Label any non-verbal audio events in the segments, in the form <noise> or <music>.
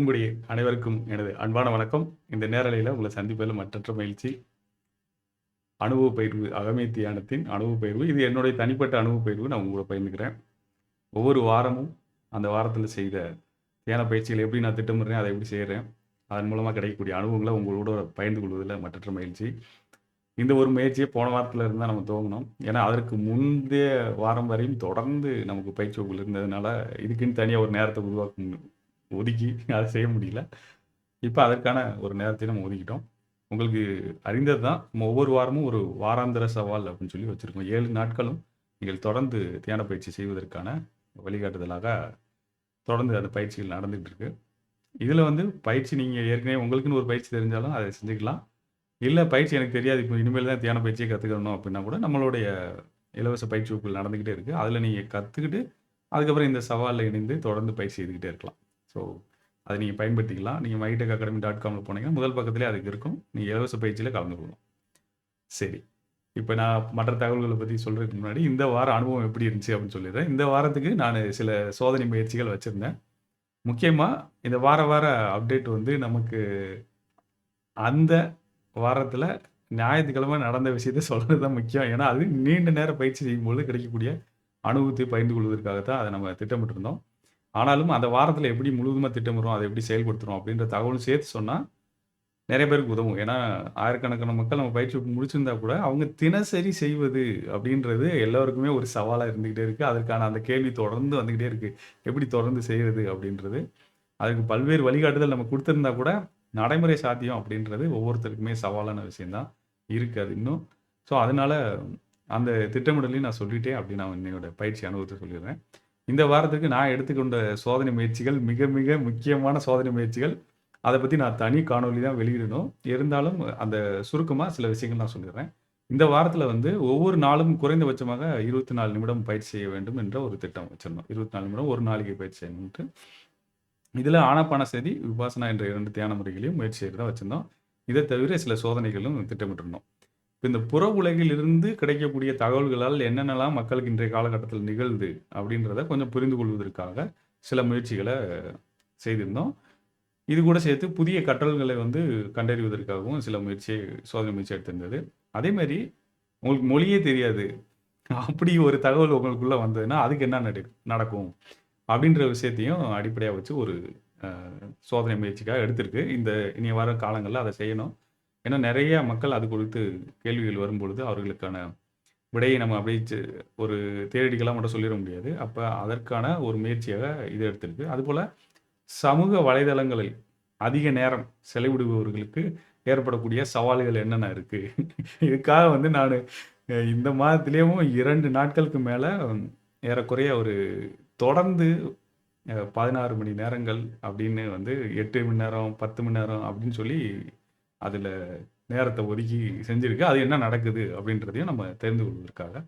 உங்களுடைய அனைவருக்கும் எனது அன்பான வணக்கம். இந்த நேரலையில் உங்களை சந்திப்பதில் மற்றற்ற மகிழ்ச்சி. அனுபவ பயிர்வு அகமை தியானத்தின் அனுபவ பயிர்வு இது என்னுடைய தனிப்பட்ட அனுபவ பயிர்வு நான் உங்களோட பகிர்ந்துக்கிறேன். ஒவ்வொரு வாரமும் அந்த வாரத்தில் செய்த தியான பயிற்சிகளை எப்படி நான் திட்டமிடுறேன் அதை எப்படி செய்கிறேன் அதன் மூலமாக கிடைக்கக்கூடிய அனுபவங்களை உங்களோட பகிர்ந்து கொள்வதில் மற்றற்ற மகிழ்ச்சி. இந்த ஒரு முயற்சியை போன வாரத்தில் இருந்தால் நம்ம துவங்கணும் ஏன்னா அதற்கு முந்தைய வாரம் வரையும் தொடர்ந்து நமக்கு பயிற்சி இருந்ததுனால இதுக்குன்னு தனியாக ஒரு நேரத்தை உருவாக்க ஒதுக்கி அதை செய்ய முடியல. இப்போ அதற்கான ஒரு நேரத்தை நம்ம ஒதுக்கிட்டோம். உங்களுக்கு அறிந்தது தான் நம்ம ஒவ்வொரு வாரமும் ஒரு வாராந்திர சவால் அப்படின்னு சொல்லி வச்சுருக்கோம். ஏழு நாட்களும் நீங்கள் தொடர்ந்து தியான பயிற்சி செய்வதற்கான வழிகாட்டுதலாக தொடர்ந்து அந்த பயிற்சிகள் நடந்துகிட்டு இருக்கு. இதில் வந்து பயிற்சி நீங்கள் ஏற்கனவே உங்களுக்குன்னு ஒரு பயிற்சி தெரிஞ்சாலும் அதை செஞ்சுக்கலாம். இல்லை பயிற்சி எனக்கு தெரியாது. இப்போ இனிமேல் தான் தியான பயிற்சியை கற்றுக்கணும் அப்படின்னா கூட நம்மளுடைய இலவச பயிற்சி வகுப்புகள் நடந்துக்கிட்டே இருக்குது அதில் நீங்கள் கற்றுக்கிட்டு அதுக்கப்புறம் இந்த சவாலில் இணைந்து தொடர்ந்து பயிற்சி செய்துக்கிட்டே இருக்கலாம். ஸோ அதை நீங்கள் பயன்படுத்திக்கலாம். நீங்கள் மைடெக் அகாடமி டாட் காமில் போனீங்கன்னா முதல் பக்கத்துலேயே அதுக்கு இருக்கும். நீங்கள் இலவச பயிற்சியில் கலந்து கொள்ளலாம். சரி. இப்போ நான் மற்ற தகவல்களை பற்றி சொல்கிறதுக்கு முன்னாடி இந்த வார அனுபவம் எப்படி இருந்துச்சு அப்படின்னு சொல்லிடுறேன். இந்த வாரத்துக்கு நான் சில சோதனை முயற்சிகள் வச்சுருந்தேன். முக்கியமாக இந்த வார வார அப்டேட் வந்து நமக்கு அந்த வாரத்தில் ஞாயிற்றுக்கிழமை நடந்த விஷயத்தை சொல்கிறது தான் முக்கியம். ஏன்னா அது நீண்ட நேரம் பயிற்சி செய்யும்போது கிடைக்கக்கூடிய அனுபவத்தை பகிர்ந்து கொள்வதற்காக தான் அதை நம்ம திட்டமிட்டிருந்தோம். ஆனாலும் அந்த வாரத்தில் எப்படி முழுவதுமாக திட்டமிடுறோம் அதை எப்படி செயல்படுத்துகிறோம் அப்படின்ற தகவலும் சேர்த்து சொன்னால் நிறைய பேருக்கு உதவும். ஏன்னா ஆயிரக்கணக்கான மக்கள் நம்ம பயிற்சி முடிச்சிருந்தா கூட அவங்க தினசரி செய்வது அப்படின்றது எல்லாருக்குமே ஒரு சவாலாக இருந்துக்கிட்டே இருக்குது அதற்கான அந்த கேள்வி தொடர்ந்து வந்துக்கிட்டே இருக்குது எப்படி தொடர்ந்து செய்கிறது அப்படின்றது. அதுக்கு பல்வேறு வழிகாட்டுதல் நம்ம கொடுத்துருந்தா கூட நடைமுறை சாத்தியம் அப்படின்றது ஒவ்வொருத்தருக்குமே சவாலான விஷயந்தான் இருக்குது அது இன்னும். ஸோ அதனால் அந்த திட்டமிடலையும் நான் சொல்லிட்டேன் அப்படின்னு நான் என்னோட பயிற்சி அனுபவத்தை சொல்லிடுறேன். இந்த வாரத்துக்கு நான் எடுத்துக்கொண்ட சோதனை முயற்சிகள் மிக மிக முக்கியமான சோதனை முயற்சிகள். அதை பற்றி நான் தனி காணொலி தான் வெளியிடணும். இருந்தாலும் அந்த சுருக்கமாக சில விஷயங்கள் நான் சொல்லிடுறேன். இந்த வாரத்தில் வந்து ஒவ்வொரு நாளும் குறைந்தபட்சமாக இருபத்தி நாலு நிமிடம் பயிற்சி செய்ய வேண்டும் என்ற ஒரு திட்டம் வச்சிருந்தோம். இருபத்தி நாலு நிமிடம் ஒரு நாளைக்கு பயிற்சி செய்யணும்ட்டு இதில் ஆனப்பான சதி விபாசனா என்ற இரண்டு தியான முறைகளையும் முயற்சி செய்கிறதா வச்சுருந்தோம். இதை தவிர சில சோதனைகளும் திட்டமிட்டிருந்தோம். இப்போ இந்த புற உலகில் இருந்து கிடைக்கக்கூடிய தகவல்களால் என்னென்னலாம் மக்களுக்கு இன்றைய காலகட்டத்தில் நிகழ்ந்து அப்படின்றத கொஞ்சம் புரிந்து கொள்வதற்காக சில முயற்சிகளை செய்திருந்தோம். இது கூட சேர்த்து புதிய கற்றல்களை வந்து கண்டறிவதற்காகவும் சில முயற்சி சோதனை முயற்சி எடுத்திருந்தது. அதே மாதிரி உங்களுக்கு மொழியே தெரியாது. அப்படி ஒரு தகவல் உங்களுக்குள்ளே வந்ததுன்னா அதுக்கு என்ன நட நடக்கும்? அப்படின்ற விஷயத்தையும் அடிப்படையாக வச்சு ஒரு சோதனை முயற்சிக்காக எடுத்திருக்கு. இந்த இனி வர காலங்களில் அதை செய்யணும். ஏன்னா நிறைய மக்கள் அது குறித்து கேள்விகள் வரும்பொழுது அவர்களுக்கான விடையை நம்ம அப்படியே ஒரு தேடிக்கலாம் மட்டும் சொல்லிட முடியாது. அப்போ அதற்கான ஒரு முயற்சியாக இது எடுத்திருக்கு. அதுபோல் சமூக வலைதளங்களில் அதிக நேரம் செலவிடுபவர்களுக்கு ஏற்படக்கூடிய சவால்கள் என்னென்ன இருக்குது இதுக்காக வந்து நான் இந்த மாதத்துலேயும் இரண்டு நாட்களுக்கு மேலே ஏறக்குறைய ஒரு தொடர்ந்து பதினாறு மணி நேரங்கள் அப்படின்னு வந்து எட்டு மணி நேரம் பத்து மணி நேரம் அப்படின்னு சொல்லி அதில் நேரத்தை ஒதுக்கி செஞ்சுருக்கு. அது என்ன நடக்குது அப்படின்றதையும் நம்ம தெரிந்து கொள்வதற்காக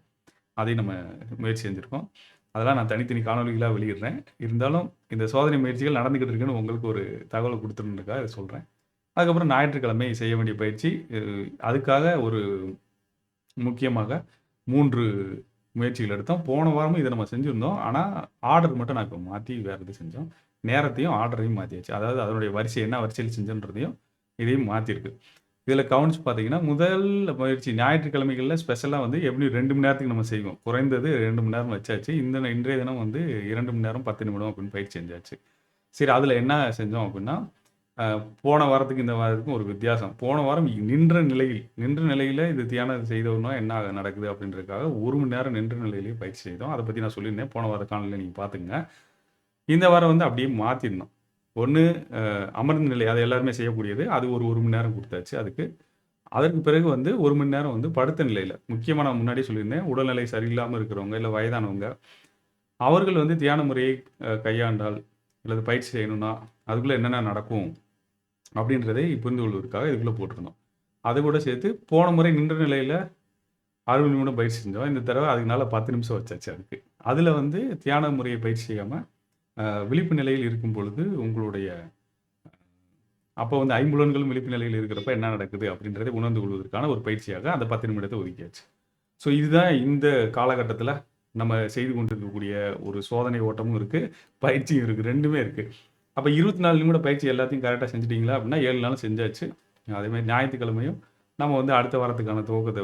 அதையும் நம்ம முயற்சி செஞ்சுருக்கோம். அதெல்லாம் நான் தனித்தனி காணொலிகளாக வெளியிடுறேன். இருந்தாலும் இந்த சோதனை முயற்சிகள் நடந்துக்கிட்டு இருக்குன்னு உங்களுக்கு ஒரு தகவல் கொடுத்துருந்துக்காக இதை சொல்கிறேன் அதுக்கப்புறம் ஞாயிற்றுக்கிழமை செய்ய வேண்டிய பயிற்சி அதுக்காக ஒரு முக்கியமாக மூன்று முயற்சிகள் எடுத்தோம். போன வாரமும் இதை நம்ம செஞ்சுருந்தோம். ஆனால் ஆர்டர் மட்டும் நான் இப்போ மாற்றி வேறு இது செஞ்சோம். நேரத்தையும் ஆர்டரையும் மாற்றியாச்சு அதாவது அதனுடைய வரிசை என்ன வரிசையில் செஞ்சோன்றதையும் இதையும் மாற்றிருக்கு இதில் கவனிச்சு பார்த்தீங்கன்னா முதல் முயற்சி ஞாயிற்றுக்கிழமைகளில் ஸ்பெஷலாக வந்து எப்படி ரெண்டு மணி நேரத்துக்கு நம்ம செய்வோம்? குறைந்தது ரெண்டு மணி நேரம் வச்சாச்சு. இந்த இன்றைய தினம் வந்து இரண்டு மணி நேரம் பத்து நிமிடம் அப்படின்னு பயிற்சி செஞ்சாச்சு. சரி அதில் என்ன செஞ்சோம் அப்படின்னா போன வாரத்துக்கு இந்த வாரத்துக்கும் ஒரு வித்தியாசம். போன வாரம் நின்ற நிலையில் நின்ற நிலையில் இது தியானம் செய்தோம்னா என்ன நடக்குது அப்படின்றதுக்காக ஒரு மணி நேரம் நின்ற நிலையிலேயே பயிற்சி செய்தோம். அதை பற்றி நான் சொல்லியிருந்தேன். போன வார காலையில் நீங்கள் பார்த்துங்க இந்த வாரம் வந்து அப்படியே மாற்றிருந்தோம் ஒன்று அமர்ந்த நிலை அது எல்லாருமே செய்யக்கூடியது. அது ஒரு ஒரு மணி நேரம் கொடுத்தாச்சு அதுக்கு. அதற்கு பிறகு வந்து ஒரு மணி நேரம் வந்து படுத்த நிலையில் முக்கியமாக நான் முன்னாடி சொல்லியிருந்தேன் உடல்நிலை சரியில்லாமல் இருக்கிறவங்க இல்லை வயதானவங்க அவர்கள் வந்து தியான முறையை கையாண்டால் அல்லது பயிற்சி செய்யணும்னா அதுக்குள்ளே என்னென்ன நடக்கும் அப்படின்றதை புரிந்து கொள்வதற்காக இதுக்குள்ளே போட்டிருந்தோம். அது கூட சேர்த்து போன முறை நின்ற நிலையில் அறுபது நிமிடம் பயிற்சி செஞ்சோம். இந்த தடவை அதுக்குனால பத்து நிமிஷம் வச்சாச்சு அதுக்கு. அதில் வந்து தியான முறையை பயிற்சி செய்யாமல் விழிப்பு நிலையில் இருக்கும் பொழுது உங்களுடைய அப்போ வந்து ஐம்புலன்களும் விழிப்பு நிலையில் இருக்கிறப்ப என்ன நடக்குது அப்படின்றதை உணர்ந்து கொள்வதற்கான ஒரு பயிற்சியாக அந்த பத்து நிமிடத்தை ஒதுக்கியாச்சு. ஸோ இதுதான் இந்த காலகட்டத்தில் நம்ம செய்து கொண்டிருக்கக்கூடிய ஒரு சோதனை ஓட்டமும் இருக்குது பயிற்சியும் இருக்குது ரெண்டுமே இருக்குது அப்போ இருபத்தி நாலு நிமிட பயிற்சி எல்லாத்தையும் கரெக்டாக செஞ்சிட்டிங்களா அப்படின்னா ஏழு நாள் செஞ்சாச்சு. அதேமாதிரி ஞாயிற்றுக்கிழமையும் நம்ம வந்து அடுத்த வாரத்துக்கான துவக்கத்தை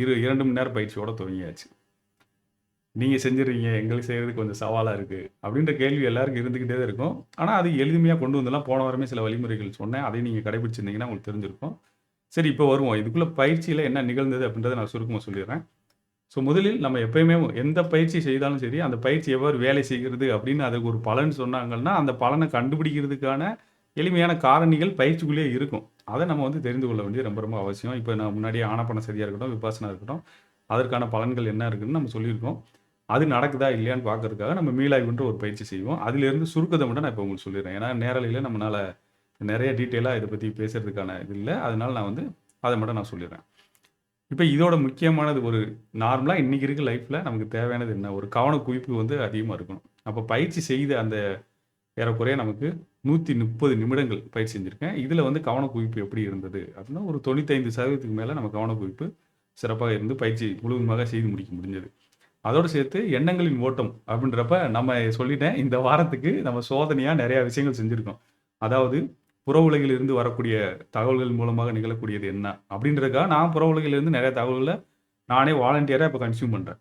இரு இரண்டு மணி நேரம் பயிற்சியோடு துவங்கியாச்சு. நீங்கள் செஞ்சுருவீங்க எங்களுக்கு செய்கிறது கொஞ்சம் சவாலாக இருக்குது அப்படின்ற கேள்வி எல்லாருக்கும் இருந்துக்கிட்டே தான் இருக்கும். ஆனால் அது எளிமையாக கொண்டு வந்துலாம் போன வாரமே சில வழிமுறைகள் சொன்னேன். அதை நீங்கள் கடைபிடிச்சிருந்தீங்கன்னா உங்களுக்கு தெரிஞ்சிருக்கும். சரி இப்போ வருவோம். இதுக்குள்ளே பயிற்சியில் என்ன நிகழ்ந்தது அப்படின்றத நான் சுருக்கமாக சொல்லிடுறேன். ஸோ முதலில் நம்ம எப்பயுமே எந்த பயிற்சி செய்தாலும் சரி அந்த பயிற்சி எவ்வாறு வேலை செய்கிறது அப்படின்னு அதுக்கு ஒரு பலன் சொன்னாங்கன்னா அந்த பலனை கண்டுபிடிக்கிறதுக்கான எளிமையான காரணிகள் பயிற்சிக்குள்ளேயே இருக்கும். அதை நம்ம வந்து தெரிந்து கொள்ள வேண்டியது ரொம்ப ரொம்ப அவசியம். இப்போ நான் முன்னாடியே ஆனப்பண சரியாக இருக்கட்டும் விபாசனா இருக்கட்டும் அதற்கான பலன்கள் என்ன இருக்குன்னு நம்ம சொல்லியிருக்கோம். அது நடக்குதா இல்லையான்னு பார்க்கறதுக்காக நம்ம மீளாய்வுன்ற ஒரு பயிற்சி செய்வோம். அதுலேருந்து சுருக்கத்தை மட்டும் நான் இப்போ உங்களுக்கு சொல்லிடுறேன். ஏன்னா நேரலையில் நம்மளால் நிறைய டீட்டெயிலாக இதை பற்றி பேசுகிறதுக்கான இது இல்லை. அதனால நான் வந்து அதை மட்டும் நான் சொல்லிடுறேன். இப்போ இதோட முக்கியமானது ஒரு நார்மலாக இன்றைக்கி இருக்க லைஃப்பில் நமக்கு தேவையானது என்ன? ஒரு கவன குவிப்பு வந்து அதிகமாக இருக்கணும். அப்போ பயிற்சி செய்த அந்த ஏறக்குறைய நமக்கு நூற்றி முப்பது நிமிடங்கள் பயிற்சி செஞ்சுருக்கேன். இதில் வந்து கவன குவிப்பு எப்படி இருந்தது? அப்படின்னா ஒரு தொண்ணூத்தைந்து சதவீதத்துக்கு மேலே நம்ம கவன குவிப்பு சிறப்பாக இருந்து பயிற்சி முழுவதுமாக செய்து முடிக்க முடிஞ்சது. அதோடு சேர்த்து எண்ணங்களின் ஓட்டம் அப்படின்றப்ப நம்ம சொல்லிட்டேன் இந்த வாரத்துக்கு நம்ம சோதனையாக நிறையா விஷயங்கள் செஞ்சுருக்கோம். அதாவது புற உலகிலிருந்து வரக்கூடிய தகவல்கள் மூலமாக நிகழக்கூடியது என்ன அப்படின்றதுக்காக நான் புற உலகிலிருந்து நிறைய தகவல்களை நானே வாலண்டியராக இப்போ கன்சியூம் பண்ணுறேன்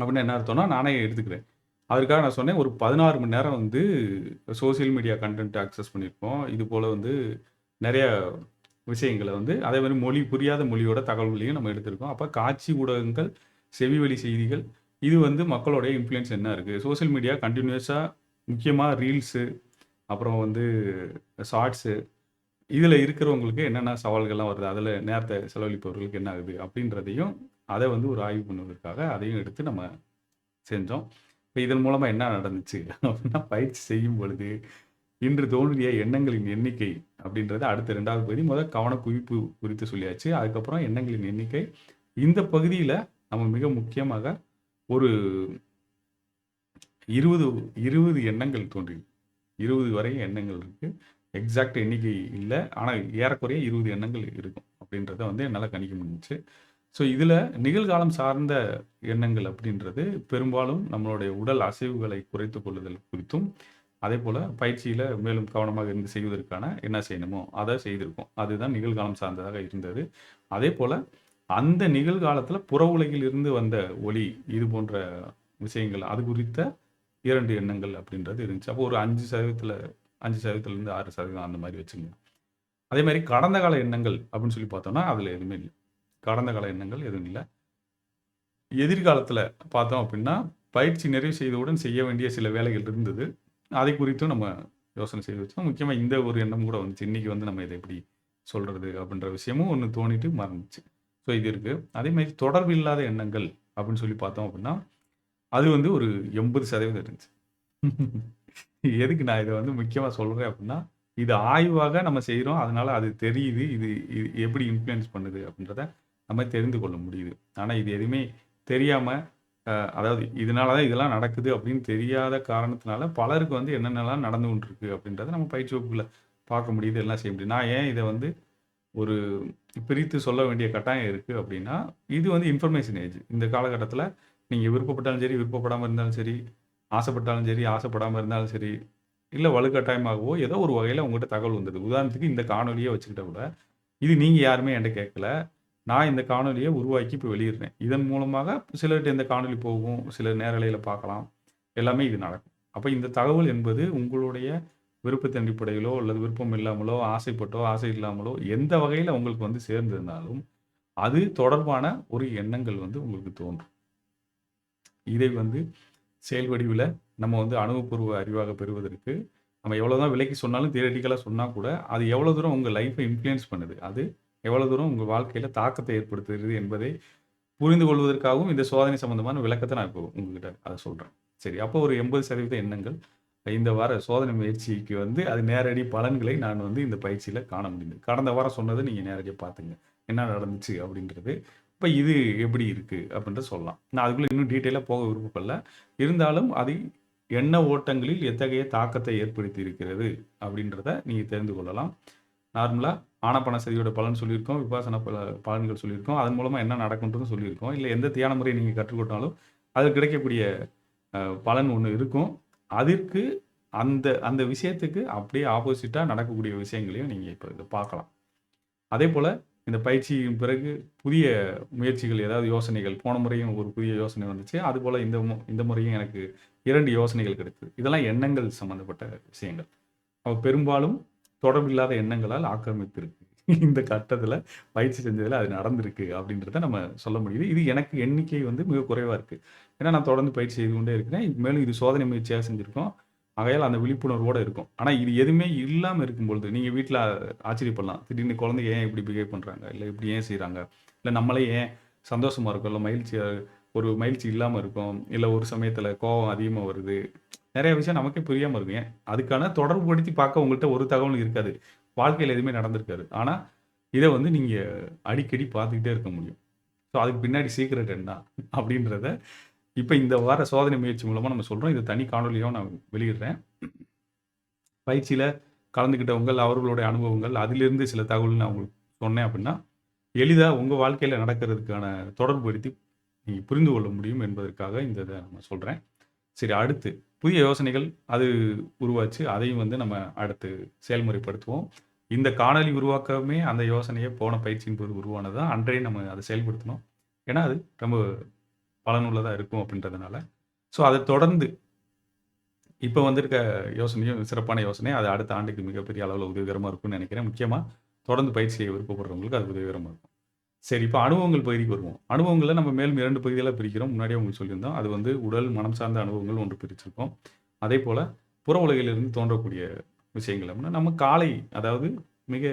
அப்படின்னு என்ன அர்த்தம்னா நானே எடுத்துக்கிறேன். அதுக்காக நான் சொன்னேன் ஒரு பதினாறு மணி நேரம் வந்து சோசியல் மீடியா கண்டென்ட் அக்சஸ் பண்ணியிருக்கோம். இது போல் வந்து நிறைய விஷயங்களை வந்து அதே மாதிரி மொழி புரியாத மொழியோட தகவல்களையும் நம்ம எடுத்திருக்கோம். அப்போ காட்சி ஊடகங்கள் செவி வழி செய்திகள். இது வந்து மக்களுடைய இன்ஃப்ளூயன்ஸ் என்ன இருக்குது சோசியல் மீடியா கண்டினியூஸாக முக்கியமாக ரீல்ஸு அப்புறம் வந்து ஷார்ட்ஸு இதில் இருக்கிறவங்களுக்கு என்னென்ன சவால்கள்லாம் வருது? அதில் நேரத்தை செலவழிப்பவர்களுக்கு என்ன ஆகுது? அப்படின்றதையும் அதை வந்து ஒரு ஆய்வு பண்ணுவதற்காக அதையும் எடுத்து நம்ம செஞ்சோம். இப்போ இதன் மூலமாக என்ன நடந்துச்சு? அப்படின்னா பயிற்சி செய்யும் பொழுது இன்று தோன்றிய எண்ணங்களின் எண்ணிக்கை அப்படின்றது அடுத்த ரெண்டாவது பகுதி முதல் கவன குவிப்பு குறித்து சொல்லியாச்சு. அதுக்கப்புறம் எண்ணங்களின் எண்ணிக்கை. இந்த பகுதியில் நம்ம மிக முக்கியமாக ஒரு இருபது இருபது எண்ணங்கள் தோன்றி இருபது வரை எண்ணங்கள் இருக்குது எக்ஸாக்ட் எண்ணிக்கை இல்லை. ஆனால் ஏறக்குறைய இருபது எண்ணங்கள் இருக்கும் அப்படின்றத வந்து என்னால் கணிக்க முடிஞ்சிச்சு. ஸோ இதில் நிகழ்காலம் சார்ந்த எண்ணங்கள் அப்படின்றது பெரும்பாலும் நம்மளுடைய உடல் அசைவுகளை குறைத்து கொள்ளுதல் குறித்தும் அதே போல் பயிற்சியில் மேலும் கவனமாக இருந்து செய்வதற்கான என்ன செய்யணுமோ அதை செய்திருக்கோம். அதுதான் நிகழ்காலம் சார்ந்ததாக இருந்தது. அதே போல் அந்த நிகழ்காலத்தில் புற உலகில் இருந்து வந்த ஒளி இது போன்ற விஷயங்கள் அது குறித்த இரண்டு எண்ணங்கள் அப்படின்றது இருந்துச்சு. அப்போ ஒரு அஞ்சு சதவீதத்தில் அஞ்சு சதவீதத்துலேருந்து ஆறு சதவீதம் அந்த மாதிரி வச்சுங்க அதே மாதிரி கடந்த கால எண்ணங்கள் அப்படின்னு சொல்லி பார்த்தோம்னா அதில் எதுவுமே இல்லை. கடந்த கால எண்ணங்கள் எதுவும் இல்லை. எதிர்காலத்தில் பார்த்தோம் அப்படின்னா பயிற்சி நிறைவு செய்தவுடன் செய்ய வேண்டிய சில வேலைகள் இருந்தது. அதை குறித்தும் நம்ம யோசனை செய்து வச்சோம் முக்கியமாக இந்த ஒரு எண்ணம் கூட வந்துச்சு. இன்றைக்கி வந்து நம்ம இதை எப்படி சொல்கிறது அப்படின்ற விஷயமும் ஒன்று தோணிட்டு மறந்துச்சு. ஸோ இது இருக்குது அதே மாதிரி தொடர்பு இல்லாத எண்ணங்கள் அப்படின்னு சொல்லி பார்த்தோம் அப்படின்னா அது வந்து ஒரு எண்பது சதவீதம் இருந்துச்சு. <laughs> எதுக்கு நான் இதை வந்து முக்கியமாக சொல்கிறேன் அப்படின்னா இது ஆய்வாக நம்ம செய்கிறோம் அதனால அது தெரியுது. இது இது எப்படி இன்ஃப்ளூயன்ஸ் பண்ணுது அப்படின்றத நம்ம தெரிந்து கொள்ள முடியுது. ஆனால் இது எதுவுமே தெரியாமல் அதாவது இதனால தான் இதெல்லாம் நடக்குது அப்படின்னு தெரியாத காரணத்தினால பலருக்கு வந்து என்னென்னலாம் நடந்து கொண்டிருக்கு அப்படின்றத நம்ம பயிற்சி வகுப்புகளை பார்க்க முடியுது. எல்லாம் செய்ய முடியும் நான் ஏன் இதை வந்து ஒரு பிரித்து சொல்ல வேண்டிய கட்டாயம் இருக்குது அப்படின்னா இது வந்து இன்ஃபர்மேஷன் ஏஜ் இந்த காலகட்டத்தில் நீங்கள் விருப்பப்பட்டாலும் சரி விருப்பப்படாமல் இருந்தாலும் சரி ஆசைப்பட்டாலும் சரி ஆசைப்படாமல் இருந்தாலும் சரி இல்லை வலுக்கட்டாயமாகவோ ஏதோ ஒரு வகையில் உங்கள்கிட்ட தகவல் வந்துடுது உதாரணத்துக்கு இந்த காணொலியை வச்சுக்கிட்ட கூட இது நீங்கள் யாருமே என்கிட்ட கேட்கல நான் இந்த காணொலியை உருவாக்கி இப்போ வெளியிடுறேன். இதன் மூலமாக சிலர்கிட்ட இந்த காணொலி போகும் சில நேரலையில் பார்க்கலாம். எல்லாமே இது நடக்கும். அப்போ இந்த தகவல் என்பது உங்களுடைய விருப்பத்தின் அடிப்படையிலோ அல்லது விருப்பம் இல்லாமலோ ஆசைப்பட்டோ ஆசை இல்லாமலோ எந்த வகையில் உங்களுக்கு வந்து சேர்ந்திருந்தாலும் அது தொடர்பான ஒரு எண்ணங்கள் வந்து உங்களுக்கு தோன்றும். இதை வந்து செயல் வடிவில் நம்ம வந்து அனுபவபூர்வ அறிவாக பெறுவதற்கு நம்ம எவ்வளோ தான் விலைக்கு சொன்னாலும் தியரட்டிக்கலாக சொன்னால் கூட அது எவ்வளோ தூரம் உங்கள் லைஃப்பை இன்ஃப்ளூயன்ஸ் பண்ணுது அது எவ்வளோ தூரம் உங்கள் வாழ்க்கையில் தாக்கத்தை ஏற்படுத்துகிறது என்பதை புரிந்து கொள்வதற்காகவும் இந்த சோதனை சம்பந்தமான விளக்கத்தை நான் இப்போ உங்ககிட்ட அதை சொல்கிறேன் சரி அப்போ ஒரு எண்பது சதவீத எண்ணங்கள் இந்த வார சோதனை முயற்சிக்கு வந்து அது நேரடி பலன்களை நான் வந்து இந்த பயிற்சியில் காண முடியுது கடந்த வாரம் சொன்னதை நீங்கள் நேரடியாக பார்த்துங்க. என்ன நடந்துச்சு அப்படின்றது இப்போ இது எப்படி இருக்குது அப்படின்றத சொல்லலாம். நான் அதுக்குள்ளே இன்னும் டீட்டெயிலாக போக விருப்பப்படல. இருந்தாலும் அது எண்ண ஓட்டங்களில் எத்தகைய தாக்கத்தை ஏற்படுத்தி இருக்கிறது அப்படின்றத நீங்கள் தெரிந்து கொள்ளலாம். நார்மலாக ஆனப்பண சதியோட பலன் சொல்லியிருக்கோம் விபாசன பல பலன்கள் சொல்லியிருக்கோம். அதன் மூலமாக என்ன நடக்குன்றதும் சொல்லியிருக்கோம். இல்லை எந்த தியான முறையை நீங்கள் கற்றுக்கொண்டாலும் அது கிடைக்கக்கூடிய பலன் ஒன்று இருக்கும். அதற்கு அந்த அந்த விஷயத்துக்கு அப்படியே ஆப்போசிட்டாக நடக்கக்கூடிய விஷயங்களையும் நீங்கள் இப்போ இதை பார்க்கலாம். அதே போல் இந்த பயிற்சியின் பிறகு புதிய முயற்சிகள் ஏதாவது யோசனைகள் போன முறையும் ஒரு புதிய யோசனை வந்துச்சு. அதுபோல் இந்த மு இந்த முறையும் எனக்கு இரண்டு யோசனைகள் கிடைத்தது. இதெல்லாம் எண்ணங்கள் சம்மந்தப்பட்ட விஷயங்கள். பெரும்பாலும் தொடர்பில்லாத எண்ணங்களால் ஆக்கிரமித்திருக்கு. இந்த கட்டத்தில் பயிற்சி செஞ்சதில் அது நடந்திருக்கு அப்படின்றத நம்ம சொல்ல முடியுது. இது எனக்கு எண்ணிக்கை வந்து மிக குறைவாக இருக்கு. ஏன்னா நான் தொடர்ந்து பயிற்சி செய்து கொண்டே இருக்கிறேன். மேலும் இது சோதனை முயற்சியாக செஞ்சுருக்கோம் ஆகையால் அந்த விழிப்புணர்வோட இருக்கும். ஆனால் இது எதுவுமே இல்லாமல் இருக்கும்பொழுது, நீங்க வீட்டில் ஆச்சரியப்படலாம். திடீர்னு குழந்தை ஏன் இப்படி பிஹேவ் பண்றாங்க? இல்லை இப்படி ஏன் செய்கிறாங்க இல்லை நம்மளே ஏன் சந்தோஷமா இருக்கும் இல்ல மகிழ்ச்சியாக ஒரு மகிழ்ச்சி இல்லாமல் இருக்கும் இல்லை ஒரு சமயத்தில் கோபம் அதிகமாக வருது. நிறைய விஷயம் நமக்கே புரியாமல் இருக்கும். ஏன் அதுக்கான தொடர்புபடுத்தி பார்க்க உங்கள்கிட்ட ஒரு தகவலும் இருக்காது. வாழ்க்கையில் எதுவுமே நடந்திருக்காரு ஆனால் இதை வந்து நீங்கள் அடிக்கடி பார்த்துக்கிட்டே இருக்க முடியும். ஸோ அதுக்கு பின்னாடி சீக்ரெட் என்ன? அப்படின்றத இப்போ இந்த வார சோதனை முயற்சி மூலமாக நம்ம சொல்கிறோம் இத தனி காணொலியாக நான் வெளியிடுறேன். பயிற்சியில் கலந்துக்கிட்டவங்கள், அவர்களுடைய அனுபவங்கள், அதிலிருந்து சில தகவல் நான் உங்களுக்கு சொன்னேன் அப்படின்னா, எளிதாக உங்கள் வாழ்க்கையில் நடக்கிறதுக்கான தொடர்புபடுத்தி நீங்கள் புரிந்து கொள்ள முடியும் என்பதற்காக இந்த இதை நான் சொல்கிறேன் சரி அடுத்து புதிய யோசனைகள் அது உருவாச்சு. அதையும் வந்து நம்ம அடுத்து செயல்முறைப்படுத்துவோம். இந்த காணொலி உருவாக்கமே அந்த யோசனையே போன பயிற்சியின் போது உருவானது தான். அன்றே நம்ம அதை செயல்படுத்தணும். ஏன்னா, அது ரொம்ப பலனுள்ளதாக இருக்கும் அப்படின்றதுனால. ஸோ அதை தொடர்ந்து இப்போ வந்திருக்க யோசனையும் சிறப்பான யோசனை. அது அடுத்த ஆண்டுக்கு மிகப்பெரிய அளவில் உதவிகரமாக இருக்கும்னு நினைக்கிறேன் முக்கியமாக தொடர்ந்து பயிற்சியை விருப்பப்படுறவங்களுக்கு அது உதவிகரமாக இருக்கும். சரி இப்போ அனுபவங்கள் பகுதிக்கு வருவோம். அனுபவங்களை நம்ம மேலும் இரண்டு பகுதிகளாக பிரிக்கிறோம். முன்னாடியே உங்களுக்கு சொல்லியிருந்தோம். அது வந்து உடல், மனம் சார்ந்த அனுபவங்கள் ஒன்று பிரிச்சிருக்கோம். அதேபோல புற உலகிலிருந்து தோன்றக்கூடிய விஷயங்கள் அப்படின்னா, நம்ம காலை அதாவது மிக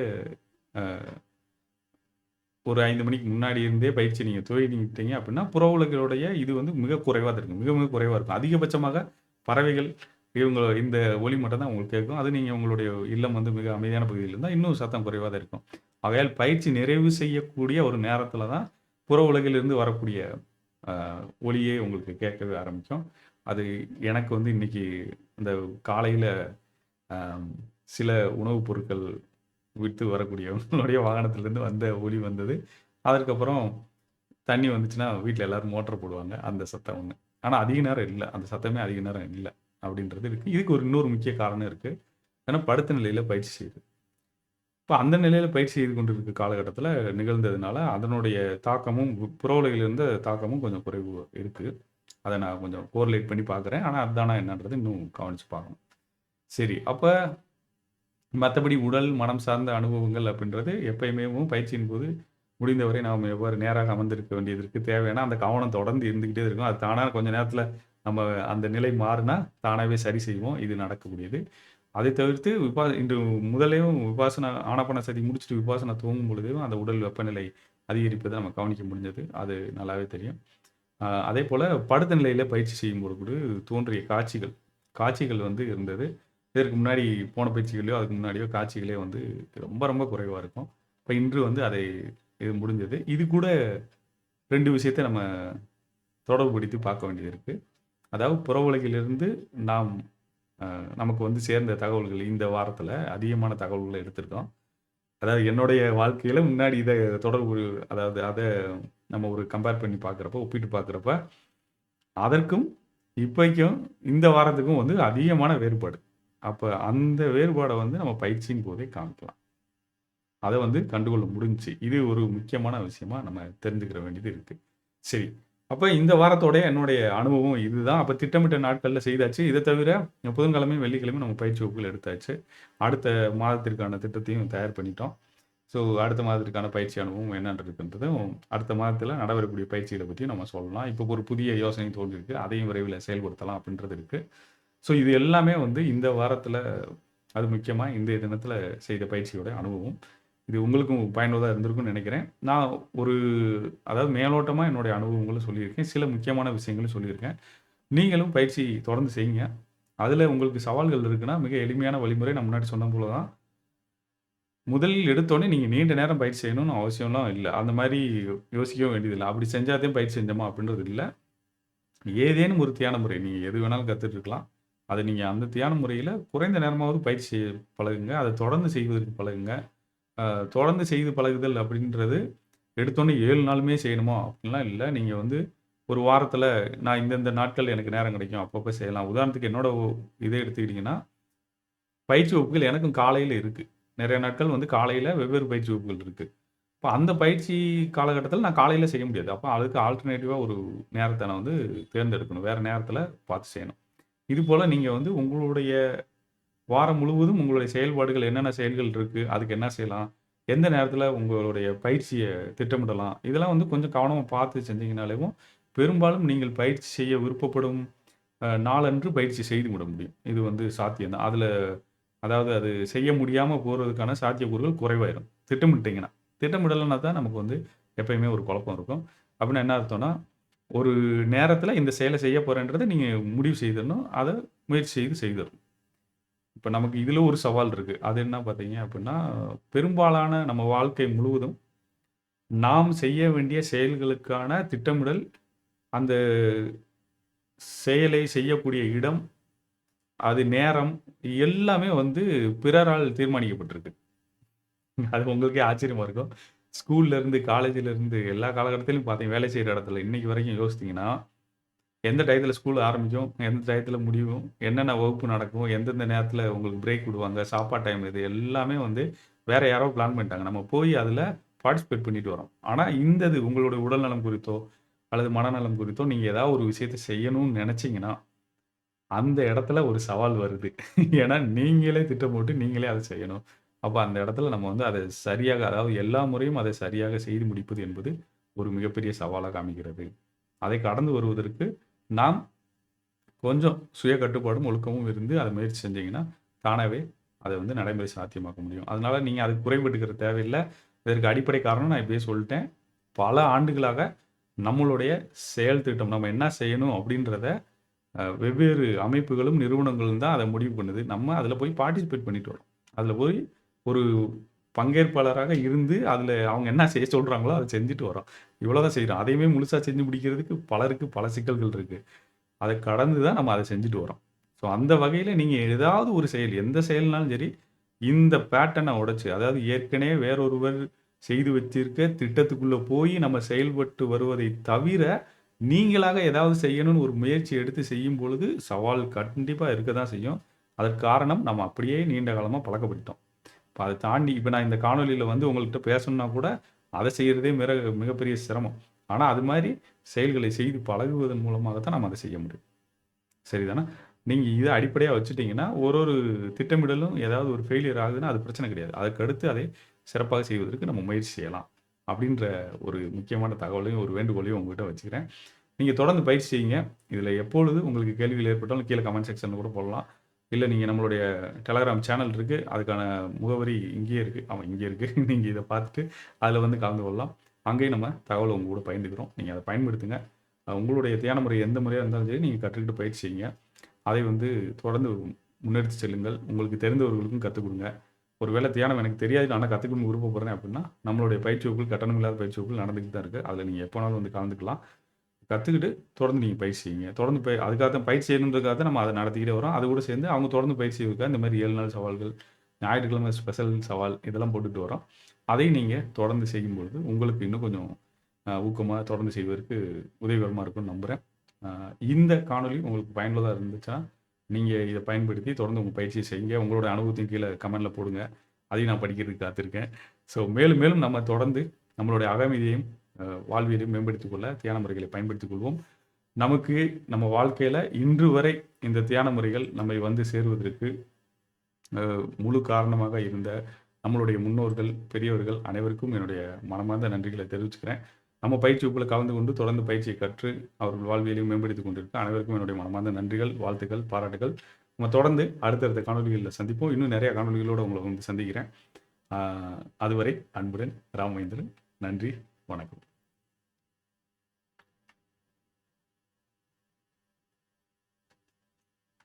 ஒரு ஐந்து மணிக்கு முன்னாடி இருந்தே பயிற்சி நீங்கள் துவங்கிட்டீங்க அப்படின்னா, புற உலகளுடைய இது வந்து மிக குறைவாக தான் இருக்கும். மிக மிக குறைவாக இருக்கும். அதிகபட்சமாக பறவைகள் இவங்க இந்த ஒலி மட்டும் தான் உங்களுக்கு கேட்கும். அது நீங்கள் உங்களுடைய இல்லம் வந்து மிக அமைதியான பகுதியில் இருந்தால் இன்னும் சத்தம் குறைவா தான் இருக்கும். ஆகையால் பயிற்சி நிறைவு செய்யக்கூடிய ஒரு நேரத்தில் தான் புற உலகிலிருந்து வரக்கூடிய ஒளியே உங்களுக்கு கேட்கவே ஆரம்பிக்கும். அது எனக்கு வந்து இன்னைக்கு இந்த காலையில் சில உணவுப் பொருட்கள் விற்று வரக்கூடியவங்களுடைய வாகனத்திலேருந்து வந்த ஒளி வந்தது. அதற்கப்புறம் தண்ணி வந்துச்சுன்னா, வீட்டில் எல்லாரும் மோட்டர் போடுவாங்க. அந்த சத்தம் ஒன்று ஆனால் அதிக நேரம் இல்லை அந்த சத்தமே அதிக நேரம் இல்லை அப்படின்றது இருக்குது இதுக்கு ஒரு இன்னொரு முக்கிய காரணம் இருக்குது ஏன்னா படுத்த நிலையில் பயிற்சி செய்யுது. இப்போ அந்த நிலையில் பயிற்சி செய்து கொண்டிருக்க காலகட்டத்தில் நிகழ்ந்ததுனால, அதனுடைய தாக்கமும் புற இருந்த தாக்கமும் கொஞ்சம் குறைவு இருக்குது அதை நான் கொஞ்சம் கோரிலேட் பண்ணி பார்க்குறேன். ஆனால் அதுதானா என்னன்றது இன்னும் கவனிச்சு பார்க்கணும். சரி அப்போ மற்றபடி உடல், மனம் சார்ந்த அனுபவங்கள் அப்படின்றது எப்பயுமே பயிற்சியின் போது முடிந்தவரை நாம் எவ்வாறு நேராக அமர்ந்திருக்க வேண்டியது இருக்கு. தேவைன்னா அந்த கவனம் தொடர்ந்து இருந்துக்கிட்டே இருக்கும். அது தானாக கொஞ்ச நேரத்தில் நம்ம அந்த நிலை மாறுனா, தானாகவே சரி செய்வோம். இது நடக்கக்கூடியது. அதை தவிர்த்து விபா இன்று முதலையும் விபாசனா ஆனாபானசதி முடிச்சுட்டு விபாசனா தூங்கும் பொழுதும் அந்த உடல் வெப்பநிலை அதிகரிப்பதை நம்ம கவனிக்க முடிஞ்சது. அது நல்லாவே தெரியும். அதே போல் படுத்த நிலையில் பயிற்சி செய்யும்போது கூட தோன்றிய காட்சிகள், காட்சிகள் வந்து இருந்தது. இதற்கு முன்னாடி போன பயிற்சிகளையோ அதுக்கு முன்னாடியோ காட்சிகளே வந்து ரொம்ப ரொம்ப குறைவாக இருக்கும். இப்போ இன்று வந்து அதை இது முடிஞ்சது. இது கூட ரெண்டு விஷயத்த நம்ம தொடர்புபடுத்தி பார்க்க வேண்டியது இருக்குது அதாவது புற உலகிலிருந்து நாம் நமக்கு வந்து சேர்ந்த தகவல்கள் இந்த வாரத்தில் அதிகமான தகவல்களை எடுத்திருக்கோம். அதாவது என்னுடைய வாழ்க்கையில் முன்னாடி இதை தொடர்பு அதாவது அதை நம்ம ஒரு கம்பேர் பண்ணி பார்க்குறப்ப ஒப்பிட்டு பார்க்குறப்ப அதற்கும் இப்போக்கும் இந்த வாரத்துக்கும் வந்து அதிகமான வேறுபாடு. அப்போ அந்த வேறுபாடை வந்து நம்ம பயிற்சியின் போதே காமிக்கலாம். அதை வந்து கண்டுகொள்ள முடிஞ்சுச்சு. இது ஒரு முக்கியமான விஷயமா நம்ம தெரிஞ்சுக்கிற வேண்டியது இருக்குது சரி. அப்போ இந்த வாரத்தோடைய என்னுடைய அனுபவம் இதுதான். அப்போ திட்டமிட்ட நாட்களில் செய்தாச்சு. இதை தவிர புதன்கிழமையும், வெள்ளிக்கிழமையும் நம்ம பயிற்சி வகுப்புகள் எடுத்தாச்சு. அடுத்த மாதத்திற்கான திட்டத்தையும் தயார் பண்ணிட்டோம். ஸோ அடுத்த மாதத்திற்கான பயிற்சி அனுபவம் என்னன்றதுன்றதும் அடுத்த மாதத்தில் நடைபெறக்கூடிய பயிற்சிகளை பற்றியும் நம்ம சொல்லலாம். இப்போ ஒரு புதிய யோசனை தோன்றியிருக்கு. அதையும் விரைவில் செயல்படுத்தலாம் அப்படின்றது இருக்குது ஸோ இது எல்லாமே வந்து இந்த வாரத்தில் அது முக்கியமாக இந்த தினத்தில் செய்த பயிற்சியோட அனுபவம். இது உங்களுக்கும் பயனுள்ளதாக இருந்திருக்கும்னு நினைக்கிறேன் நான் ஒரு அதாவது மேலோட்டமாக என்னுடைய அனுபவங்களும் சொல்லியிருக்கேன். சில முக்கியமான விஷயங்களும் சொல்லியிருக்கேன். நீங்களும் பயிற்சி தொடர்ந்து செய்யுங்க. அதில் உங்களுக்கு சவால்கள் இருக்குன்னா, மிக எளிமையான வழிமுறை நான் முன்னாடி சொன்ன போல தான். முதலில் எடுத்தோடனே நீங்கள் நீண்ட நேரம் பயிற்சி செய்யணும்னு அவசியம்லாம் இல்லை அந்த மாதிரி யோசிக்கவும் வேண்டியதில்லை அப்படி செஞ்சா பயிற்சி செஞ்சோமா அப்படின்றது இல்லை ஏதேனும் ஒரு தியான முறை நீங்கள் எது வேணாலும் கற்றுட்ருக்கலாம் இருக்கலாம். நீங்கள் அந்த தியான முறையில் குறைந்த நேரமாவது பயிற்சி பழகுங்க. அதை தொடர்ந்து செய்வதற்கு பழகுங்க. தொடர்ந்து செய்து பழகுதல் அப்படின்றது எடுத்தோன்னே ஏழு நாளுமே செய்யணுமா அப்படின்லாம் இல்லை. நீங்கள் வந்து ஒரு வாரத்தில் நான் இந்தந்த நாட்கள் எனக்கு நேரம் கிடைக்கும் அப்பப்போ செய்யலாம். உதாரணத்துக்கு என்னோட இதை எடுத்துக்கிட்டிங்கன்னா பயிற்சி வகுப்புகள் எனக்கும் காலையில் இருக்குது நிறைய நாட்கள் வந்து காலையில் வெவ்வேறு பயிற்சி வகுப்புகள் இருக்குது இப்போ அந்த பயிற்சி காலகட்டத்தில் நான் காலையில் செய்ய முடியாது. அப்போ அதுக்கு ஆல்டர்னேட்டிவாக ஒரு நேரத்தை நான் வந்து தேர்ந்தெடுக்கணும். வேறு நேரத்தில் பார்த்து செய்யணும். இது போல் நீங்கள் வந்து உங்களுடைய வாரம் முழுவதும் உங்களுடைய செயல்பாடுகள் என்னென்ன செயல்கள் இருக்குது அதுக்கு என்ன செய்யலாம் எந்த நேரத்தில் உங்களுடைய பயிற்சியை திட்டமிடலாம் இதெல்லாம் வந்து கொஞ்சம் கவனமாக பார்த்து செஞ்சீங்கனாலேவும் பெரும்பாலும் நீங்கள் பயிற்சி செய்ய விருப்பப்படும் நாளன்று பயிற்சி செய்து விட முடியும். இது வந்து சாத்தியம் தான் அதில் அதாவது அது செய்ய முடியாமல் போகிறதுக்கான சாத்தியக்கூறுகள் குறைவாயிரும். திட்டமிட்டிங்கன்னா திட்டமிடலைன்னா தான் நமக்கு வந்து எப்பயுமே ஒரு குழப்பம் இருக்கும். அப்படின்னா என்ன அர்த்தம்னா ஒரு நேரத்தில் இந்த செயலை செய்ய போகிறேன்றதை நீங்கள் முடிவு செய்திடணும் அதை முயற்சி செய்து செய்திடணும். இப்போ நமக்கு இதில் ஒரு சவால் இருக்குது அது என்ன பார்த்தீங்க அப்படின்னா பெரும்பாலான நம்ம வாழ்க்கை முழுவதும் நாம் செய்ய வேண்டிய செயல்களுக்கான திட்டமிடல் அந்த செயலை செய்யக்கூடிய இடம் அது நேரம் எல்லாமே வந்து பிறரால் தீர்மானிக்கப்பட்டிருக்கு. அது உங்களுக்கே ஆச்சரியமா இருக்கும். ஸ்கூல்லேருந்து காலேஜிலேருந்து எல்லா காலகட்டத்திலையும் பார்த்தீங்க வேலை செய்கிற இடத்துல இன்னைக்கு வரைக்கும் யோசித்தீங்கன்னா எந்த டயத்தில் ஸ்கூல் ஆரம்பிக்கும் எந்த டயத்தில் முடியும் என்னென்ன வகுப்பு நடக்கும் எந்தெந்த நேரத்தில் உங்களுக்கு பிரேக் விடுவாங்க சாப்பாடு டைம் இது எல்லாமே வந்து வேறு யாரோ பிளான் பண்ணிட்டாங்க. நம்ம போய் அதில் பார்ட்டிசிபேட் பண்ணிட்டு வரோம். ஆனால் இந்த இது உங்களுடைய உடல்நலம் குறித்தோ அல்லது மனநலம் குறித்தோ நீங்கள் ஏதாவது ஒரு விஷயத்தை செய்யணும்னு நினச்சிங்கன்னா அந்த இடத்துல ஒரு சவால் வருது. ஏன்னா நீங்களே திட்டம் போட்டு நீங்களே அதை செய்யணும். அப்போ அந்த இடத்துல நம்ம வந்து அதை சரியாக அதாவது எல்லா முறையும் அதை சரியாக செய்து முடிப்பது என்பது ஒரு மிகப்பெரிய சவாலாக அமைகிறது அதை கடந்து வருவதற்கு நாம் கொஞ்சம் சுய கட்டுப்பாடும் ஒழுக்கமும் இருந்து அதை முயற்சி செஞ்சீங்கன்னா தானாகவே அதை வந்து நடைமுறை சாத்தியமாக்க முடியும். அதனால் நீங்கள் அதுக்கு குறைபட்டுக்கிற தேவையில்லை. இதற்கு அடிப்படை காரணம் நான் இப்படியே சொல்லிட்டேன். பல ஆண்டுகளாக நம்மளுடைய செயல் திட்டம் நம்ம என்ன செய்யணும் அப்படின்றத வெவ்வேறு அமைப்புகளும் நிறுவனங்களும் தான் அதை முடிவு பண்ணுது. நம்ம அதில் போய் பார்ட்டிசிபேட் பண்ணிட்டு வரோம். அதில் போய் ஒரு பங்கேற்பாளராக இருந்து அதில் அவங்க என்ன செய்ய சொல்கிறாங்களோ அதை செஞ்சுட்டு வரோம். இவ்வளோ தான் செய்கிறோம் அதையுமே முழுசாக செஞ்சு முடிக்கிறதுக்கு பலருக்கு பல சிக்கல்கள் இருக்குது அதை கடந்து தான் நம்ம அதை செஞ்சுட்டு வரோம். ஸோ அந்த வகையில் நீங்கள் ஏதாவது ஒரு செயல் எந்த செயல்னாலும் சரி இந்த பேட்டர்னை உடைச்சி அதாவது ஏற்கனவே வேறொருவர் செய்து வச்சிருக்க திட்டத்துக்குள்ளே போய் நம்ம செயல்பட்டு வருவதை தவிர நீங்களாக ஏதாவது செய்யணும்னு ஒரு முயற்சி எடுத்து செய்யும் பொழுது சவால் கண்டிப்பாக இருக்க தான் செய்யும். அதற்கு காரணம் நம்ம அப்படியே நீண்ட காலமாக பழக்கப்பட்டோம் இப்போ அதை தாண்டி இப்போ நான் இந்த காணொலியில் வந்து உங்கள்கிட்ட பேசணுன்னா கூட அதை செய்கிறதே மிக மிகப்பெரிய சிரமம். ஆனால் அது மாதிரி செயல்களை செய்து பழகுவதன் மூலமாக தான் நம்ம அதை செய்ய முடியும். சரிதானே? நீங்கள் இதை அடிப்படையாக வச்சுட்டிங்கன்னா ஒரு ஒரு திட்டமிடலும் ஏதாவது ஒரு ஃபெயிலியர் ஆகுதுன்னா அது பிரச்சனை கிடையாது. அதுக்கடுத்து அதை சிறப்பாக செய்வதற்கு நம்ம முயற்சி செய்யலாம் அப்படின்ற ஒரு முக்கியமான தகவலையும் ஒரு வேண்டுகோளையும் உங்கள்கிட்ட வச்சுக்கிறேன். நீங்கள் தொடர்ந்து பயிற்சி செய்யுங்க. இதில் எப்பொழுது உங்களுக்கு கேள்விகள் ஏற்பட்டாலும் கீழே கமெண்ட் செக்ஷனில் கூட போடலாம். இல்லை நீங்கள் நம்மளுடைய டெலகிராம் சேனல் இருக்குது அதுக்கான முகவரி இங்கேயே இருக்குது அவன் இங்கே இருக்குது <laughs> நீங்கள் இதை பார்த்துட்டு அதில் வந்து கலந்து கொள்ளலாம். அங்கேயும் நம்ம தகவலை உங்கள் கூட பயந்துக்கிறோம் நீங்கள் அதை பயன்படுத்துங்க. உங்களுடைய தியான முறை எந்த முறையாக இருந்தாலும் சரி நீங்கள் கற்றுக்கிட்டு பயிற்சி செய்யுங்க. அதை வந்து தொடர்ந்து முன்னெடுத்து செல்லுங்கள். உங்களுக்கு தெரிந்தவர்களுக்கும் கற்றுக் கொடுங்க. ஒரு வேலை தியானம் எனக்கு தெரியாது நான் கற்றுக்கணும்னு விருப்பப்படுறேன் அப்படின்னா நம்மளுடைய பயிற்சி வகுப்புகள் கட்டணம் இல்லாத பயிற்சி வகுப்புகள் நடந்துக்கிட்டு தான் இருக்குது அதில் நீங்கள் எப்போனாலும் வந்து கலந்துக்கலாம். கற்றுக்கிட்டு தொடர்ந்து நீங்கள் பயிற்சி செய்யுங்க தொடர்ந்து பய அதுக்காக தான் பயிற்சி செய்யணுன்றதுக்காக தான் நம்ம அதை நடத்திக்கிட்டே வரோம். அது கூட சேர்ந்து அவங்க தொடர்ந்து பயிற்சி இருக்கா இந்த மாதிரி ஏழு நாள் சவால்கள் ஞாயிற்றுக்கிழமை ஸ்பெஷல் சவால் இதெல்லாம் போட்டுட்டு வரோம். அதையும் நீங்கள் தொடர்ந்து செய்யும்பொழுது உங்களுக்கு இன்னும் கொஞ்சம் ஊக்கமாக தொடர்ந்து செய்வதற்கு உதவிகரமாக இருக்கும்னு நம்புகிறேன் இந்த காணொலி உங்களுக்கு பயனுள்ளதாக இருந்துச்சுன்னா நீங்கள் இதை பயன்படுத்தி தொடர்ந்து உங்கள் பயிற்சியை செய்யுங்க. உங்களோட அனுபவத்தையும் கீழே கமெண்டில் போடுங்க. அதையும் நான் படிக்கிறதுக்கு காத்திருக்கேன். ஸோ மேலும் மேலும் நம்ம தொடர்ந்து நம்மளுடைய அகமதியையும் வாழ்வியலை மேம்படுத்திக் கொள்ள தியான முறைகளை பயன்படுத்திக் கொள்வோம் நமக்கு நம்ம வாழ்க்கையில் இன்று வரை இந்த தியான முறைகள் நம்மை வந்து சேருவதற்கு முழு காரணமாக இருந்த நம்மளுடைய முன்னோர்கள் பெரியவர்கள் அனைவருக்கும் என்னுடைய மனமார்ந்த நன்றிகளை தெரிவிச்சுக்கிறேன். நம்ம பயிற்சி வகுப்பில் கலந்து கொண்டு தொடர்ந்து பயிற்சியை கற்று அவர்கள் வாழ்வியலையும் மேம்படுத்திக் கொண்டிருக்க அனைவருக்கும் என்னுடைய மனமார்ந்த நன்றிகள் வாழ்த்துக்கள் பாராட்டுகள் நம்ம தொடர்ந்து அடுத்தடுத்த காணொலிகளில் சந்திப்போம். இன்னும் நிறைய காணொலிகளோடு உங்களை வந்து சந்திக்கிறேன். அதுவரை அன்புடன் ராமவேந்திரன் நன்றி வணக்கம்.